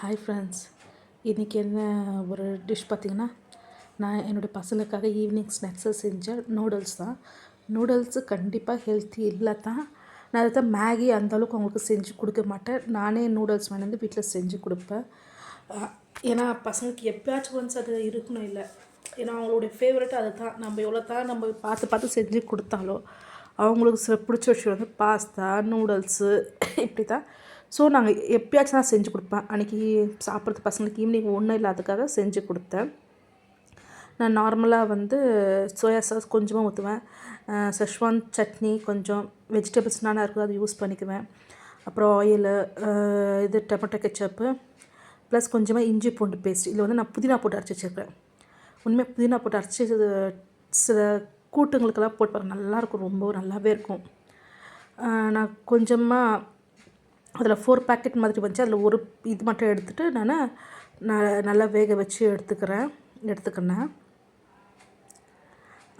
Hi friends இன்றைக்கி என்ன ஒரு டிஷ் பார்த்திங்கன்னா நான் என்னுடைய பசங்களுக்காக ஈவினிங் ஸ்நாக்ஸை செஞ்ச நூடுல்ஸ் தான். நூடுல்ஸு கண்டிப்பாக ஹெல்த்தி இல்லை தான். நான் அதை தான் மேகி அந்தளவுக்கு அவங்களுக்கு செஞ்சு கொடுக்க மாட்டேன். நானே நூடுல்ஸ் வந்து வீட்டில் செஞ்சு கொடுப்பேன். ஏன்னா பசங்களுக்கு எப்பயாச்சும் ஒன்ஸ் அது இருக்கணும் இல்லை. ஏன்னா அவங்களுடைய ஃபேவரட் அது தான். நம்ம எவ்வளோ தான் நம்ம பார்த்து பார்த்து செஞ்சு கொடுத்தாலும் அவங்களுக்கு சில பிடிச்ச விஷயம் வந்து பாஸ்தா நூடுல்ஸு இப்படி தான் ஸோ நாங்கள் எப்பயாச்சும் தான் செஞ்சு கொடுப்பேன். அன்றைக்கி சாப்பிட்றது பசங்களுக்கு ஈவினிங் ஒன்றும் இல்லாததுக்காக செஞ்சு கொடுத்தேன். நான் நார்மலாக வந்து சோயா சாஸ் கொஞ்சமாக ஊற்றுவேன் செஷ்வான் சட்னி கொஞ்சம் வெஜிடபிள்ஸ் நானாக இருக்கும் அதை யூஸ் பண்ணிக்குவேன். அப்புறம் ஆயிலு இது டொமேட்டோ கெச்சப்பு ப்ளஸ் கொஞ்சமாக இஞ்சி பூண்டு பேஸ்ட் இதில் வந்து நான் புதினா போட்டு அரைச்சி வச்சுருக்கேன் உண்மையாக புதினா போட்டு அரைச்சி சில கூட்டுங்களுக்கெல்லாம் போட்டு பாருங்கள் நல்லாயிருக்கும் ரொம்ப நல்லாவே இருக்கும். நான் கொஞ்சமாக அதில் ஃபோர் பேக்கெட் மாதிரி வந்துச்சு. அதில் ஒரு இது மட்டும் எடுத்துகிட்டு நான் நான் நல்லா வேக வச்சு எடுத்துக்கிறேன். எடுத்துக்கினேன்.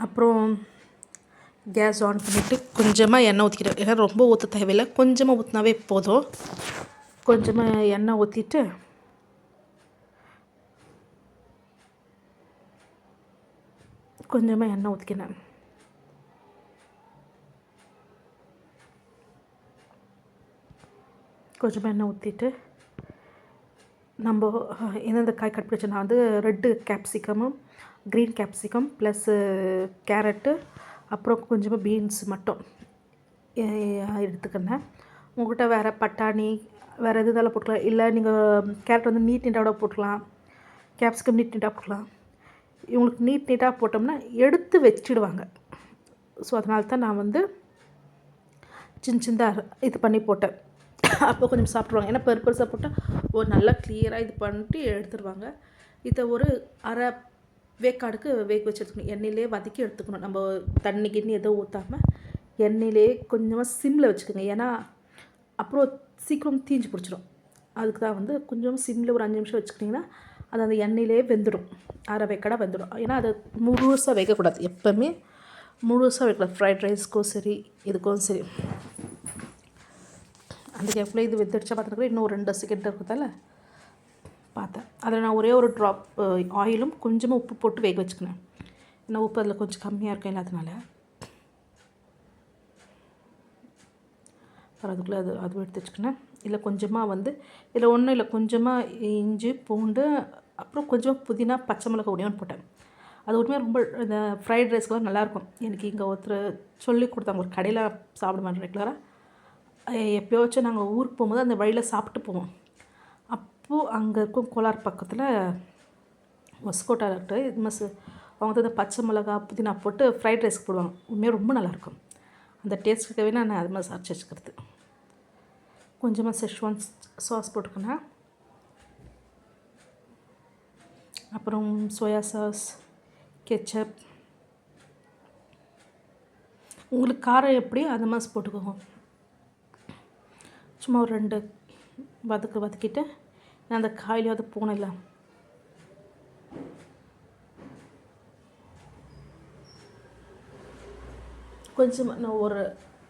அப்புறம் கேஸ் ஆன் பண்ணிவிட்டு கொஞ்சமாக எண்ணெய் ஊற்றிக்கிறேன் ஏன்னா ரொம்ப ஊற்ற தேவையில்லை. கொஞ்சமாக ஊற்றினாவே போதும். கொஞ்சமாக எண்ணெய் ஊற்றிட்டு கொஞ்சமாக எண்ணெய் ஊற்றிக்கினேன் கொஞ்சமாக எண்ணெய் ஊற்றிட்டு நம்ம எந்தெந்த காய் கட் பண்ணி வந்து ரெட்டு கேப்சிகமும் க்ரீன் கேப்சிகம் ப்ளஸ்ஸு கேரட்டு அப்புறம் கொஞ்சமாக பீன்ஸ் மட்டும் எடுத்துக்கினேன் உங்கள்கிட்ட வேறு பட்டாணி வேறு எது இதெல்லாம் போட்டுக்கலாம். இல்லை நீங்கள் கேரட் வந்து நீட் நீட்டாக போட்டுக்கலாம். கேப்சிகம் நீட் நீட்டாக போட்டுக்கலாம். இவங்களுக்கு நீட் நீட்டாக போட்டோம்னா எடுத்து வச்சிடுவாங்க. ஸோ அதனால தான் நான் வந்து சின்ன சின்னதாக இது பண்ணி போட்டேன். அப்போ கொஞ்சம் சாப்பிட்ருவாங்க ஏன்னா பெரு பெருசாக போட்டால் ஒரு நல்லா கிளியராக இது பண்ணிட்டு எடுத்துருவாங்க. இதை ஒரு அரை வேக்காடுக்கு வேக வச்சு எடுத்துக்கணும் எண்ணெயிலே வதக்கி எடுத்துக்கணும். நம்ம தண்ணி கிண்ணி எதுவும் ஊற்றாமல் எண்ணெயிலே கொஞ்சமாக சிம்மில் வச்சுக்கோங்க. ஏன்னா அப்புறம் சீக்கிரம் தீஞ்சு பிடிச்சிடும் அதுக்கு தான் வந்து கொஞ்சம் சிம்மில் ஒரு அஞ்சு நிமிஷம் வச்சுக்கிட்டிங்கன்னா அது அந்த எண்ணெயிலே வெந்துடும் அரை வேக்காடாக வெந்துடும் ஏன்னா அதை முழுசாக வைக்கக்கூடாது எப்போவுமே முழுசாக வைக்கக்கூடாது ஃப்ரைட் ரைஸ்க்கும் சரி இதுக்கும் சரி. அந்த கேப்பில் இது வெந்துடுச்சா பார்த்துருக்குறேன் இன்னும் ரெண்டு செகண்ட் இருக்குதால? பார்த்தேன். அதில் நான் ஒரே ஒரு ட்ராப் ஆயிலும் கொஞ்சமாக உப்பு போட்டு வேக வச்சுக்கினேன் ஏன்னா உப்பு அதில் கொஞ்சம் கம்மியாக இருக்கும் இல்லாதனால. அப்புறம் அதுக்குள்ளே அது அதுவும் எடுத்து வச்சுக்கினேன் இல்லை கொஞ்சமாக வந்து இதில் ஒன்றும் இல்லை கொஞ்சமாக இஞ்சி பூண்டு அப்புறம் கொஞ்சமாக புதினா பச்சை மிளகா ஒடியோன்னு போட்டேன். அது உண்மையாக ரொம்ப இந்த ஃப்ரைட் ரைஸ்க்கெலாம் நல்லாயிருக்கும் எனக்கு இங்கே ஒருத்தர் சொல்லி கொடுத்தாங்க ஒரு கடையில் சாப்பிட மாட்டேன் ரெகுலராக எப்போயாச்சும் நாங்கள் ஊருக்கு போகும்போது அந்த வழியில் சாப்பிட்டு போவோம். அப்போது அங்கே இருக்கும் கோலார் பக்கத்தில் ஒஸ்கோட்டாவில் இருக்குது இது மஸ் அவங்க வந்து பச்சை மிளகா புதினா போட்டு ஃப்ரைட் ரைஸ்க்கு போடுவாங்க. உண்மையாக ரொம்ப நல்லாயிருக்கும். அந்த டேஸ்ட்டுக்காகவே நான் அது மாதிரி அரைச்சி வச்சுக்கிறது. கொஞ்சமாக செஷ்வான் சாஸ் போட்டுக்கணும் அப்புறம் சோயா சாஸ் கெச்சப் உங்களுக்கு காரம் எப்படியோ அந்த மாதிரி போட்டுக்கோங்க. சும்மா ஒரு ரெண்டு வதக்கு வதக்கிட்டு நான் அந்த காயிலையும் அது போனல கொஞ்சம் நான் ஒரு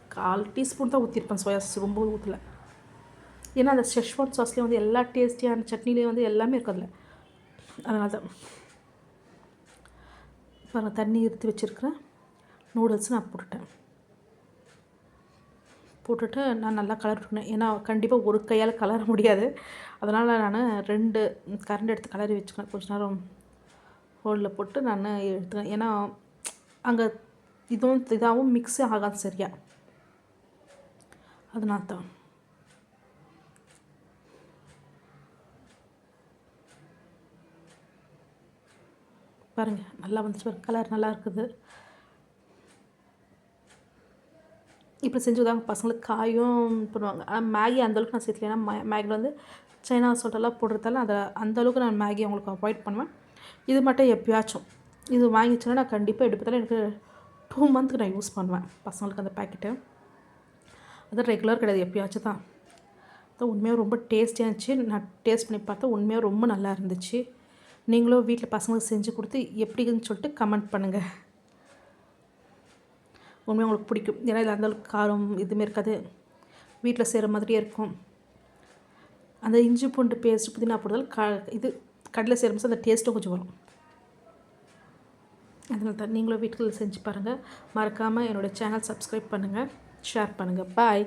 கால் டீஸ்பூன் தான் ஊற்றிருப்பேன் சோயா சாஸ் ரொம்ப ஊற்றல ஏன்னா அந்த ஷெஷ்வான் சாஸ்லேயும் வந்து எல்லா டேஸ்டியான சட்னிலேயும் வந்து எல்லாமே இருக்கதில்ல அதனால தான் பாருங்கள் தண்ணி எடுத்து வச்சுருக்கிறேன் நூடுல்ஸ் நான் போட்டுட்டேன். போட்டுட்டு நான் நல்லா கலர் விட்டுக்கினேன் ஏன்னா கண்டிப்பாக ஒரு கையால் கலர முடியாது. அதனால் நான் ரெண்டு கரண்ட் எடுத்து கலரி வச்சுக்கணும். கொஞ்ச நேரம் ஹோலில் போட்டு நான் எடுத்துக்கிறேன் ஏன்னா அங்கே இதுவும் இதாகவும் மிக்ஸே ஆகாது சரியா. அதனால தான் பாருங்கள் நல்லா வந்துச்சு பாருங்கள் கலர் நல்லா இருக்குது. இப்படி செஞ்சு கொடுத்தாங்க பசங்களுக்கு காயும் பண்ணுவாங்க. ஆனால் மேகி அந்தளவுக்கு நான் சேர்த்துல ஏன்னா மே மேகியில் வந்து சைனா சோட்டெல்லாம் போடுறதால அதை அந்தளவுக்கு நான் மேகி அவங்களுக்கு அவாய்ட் பண்ணுவேன். இது மட்டும் எப்பயாச்சும். இது வாங்கிச்சுன்னா நான் கண்டிப்பாக எடுப்பதால் எனக்கு டூ மந்த்துக்கு நான் யூஸ் பண்ணுவேன் பசங்களுக்கு அந்த பேக்கெட்டு அது ரெகுலர் கிடையாது எப்பயாச்சும் தான். அது உண்மையாக ரொம்ப டேஸ்டியாக இருந்துச்சு. நான் டேஸ்ட் பண்ணி பார்த்தா உண்மையாக ரொம்ப நல்லா இருந்துச்சு. நீங்களும் வீட்டில் பசங்களுக்கு செஞ்சு கொடுத்து எப்படின்னு சொல்லிட்டு கமெண்ட் பண்ணுங்கள் உண்மையாக உங்களுக்கு பிடிக்கும். ஏன்னா இதில் அந்தளவுக்கு காரம் எதுவுமே இருக்காது. வீட்டில் செய்கிற மாதிரியே இருக்கும். அந்த இஞ்சி பூண்டு பேஸ்ட் புதினா போடுதல் க இது கடலை செய்கிற அந்த டேஸ்ட்டும் கொஞ்சம் வரும். அதனால தான் நீங்களும் வீட்டில் செஞ்சு பாருங்கள் மறக்காமல் என்னோடய சேனல் சப்ஸ்கிரைப் பண்ணுங்கள் ஷேர் பண்ணுங்கள் பாய்